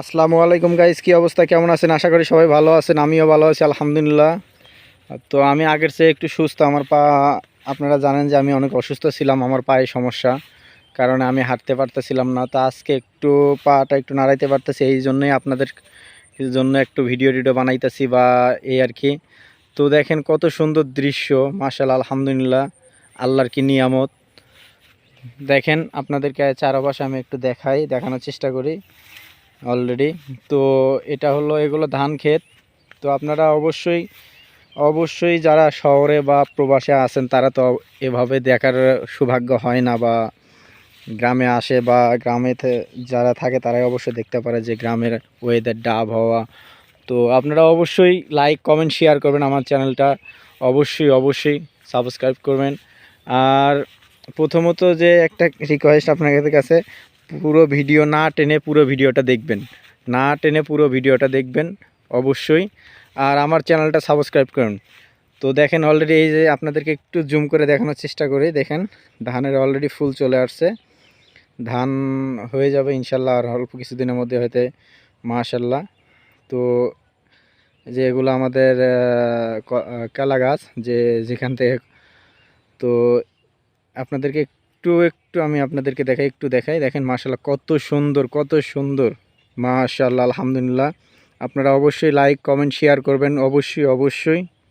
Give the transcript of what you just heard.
আসসালামু আলাইকুম গাইজ কি অবস্থা? কেমন আছেন? আশা করি সবাই ভালো আছেন, আমিও ভালো আছি, আলহামদুলিল্লাহ। তো আমি আগের চেয়ে একটু সুস্থ, আমার পা, আপনারা জানেন যে আমি অনেক অসুস্থ ছিলাম, আমার পায়ে সমস্যা, কারণে আমি হাঁটতে পারতেছিলাম না। তো আজকে একটু পাটা একটু নাড়াইতে পারতেছি, এই জন্যই আপনাদের জন্য একটু ভিডিও টিডিও বানাইতেছি বা এই আর কি। তো দেখেন কত সুন্দর দৃশ্য মাশাল আলহামদুলিল্লাহ, আল্লাহর কি নিয়ামত। দেখেন, আপনাদেরকে চারপাশে আমি একটু দেখাই, দেখানোর চেষ্টা করি। অলরেডি তো এটা হলো এগুলো ধান ক্ষেত। তো আপনারা অবশ্যই অবশ্যই যারা শহরে বা প্রবাসে আছেন, তারা তো এভাবে দেখার সৌভাগ্য হয় না বা গ্রামে আসে বা গ্রামে যারা থাকে, তারাই অবশ্যই দেখতে পারে যে গ্রামের ওয়েদারটা আবহাওয়া তো আপনারা অবশ্যই লাইক কমেন্ট শেয়ার করবেন আমার চ্যানেলটা অবশ্যই অবশ্যই সাবস্ক্রাইব করবেন। আর প্রথমত যে একটা রিকোয়েস্ট আপনাদের কাছে পুরো ভিডিও না টেনে পুরো ভিডিওটা দেখবেন। না টেনে পুরো ভিডিওটা দেখবেন অবশ্যই। আর আমার চ্যানেলটা সাবস্ক্রাইব করুন। তো দেখেন অলরেডি এই যে আপনাদেরকে একটু জুম করে দেখানোর চেষ্টা করি। দেখেন ধানের অলরেডি ফুল চলে আসছে। ধান হয়ে যাবে ইনশাল্লাহ আর অল্প কিছুদিনের মধ্যে হয়তো মাশাল্লাহ। তো যে এগুলো আমাদের আহ, ক- আহ, গাছ যে যেখান থেকে তো আপনাদেরকে একটু একটু আমি আপনাদেরকে দেখাই, একটু দেখাই। দেখেন মাশাল্লাহ কত সুন্দর কত সুন্দর। মাশাল্লাহ আলহামদুলিল্লাহ। আপনারা অবশ্যই লাইক কমেন্ট শেয়ার করবেন। অবশ্যই অবশ্যই।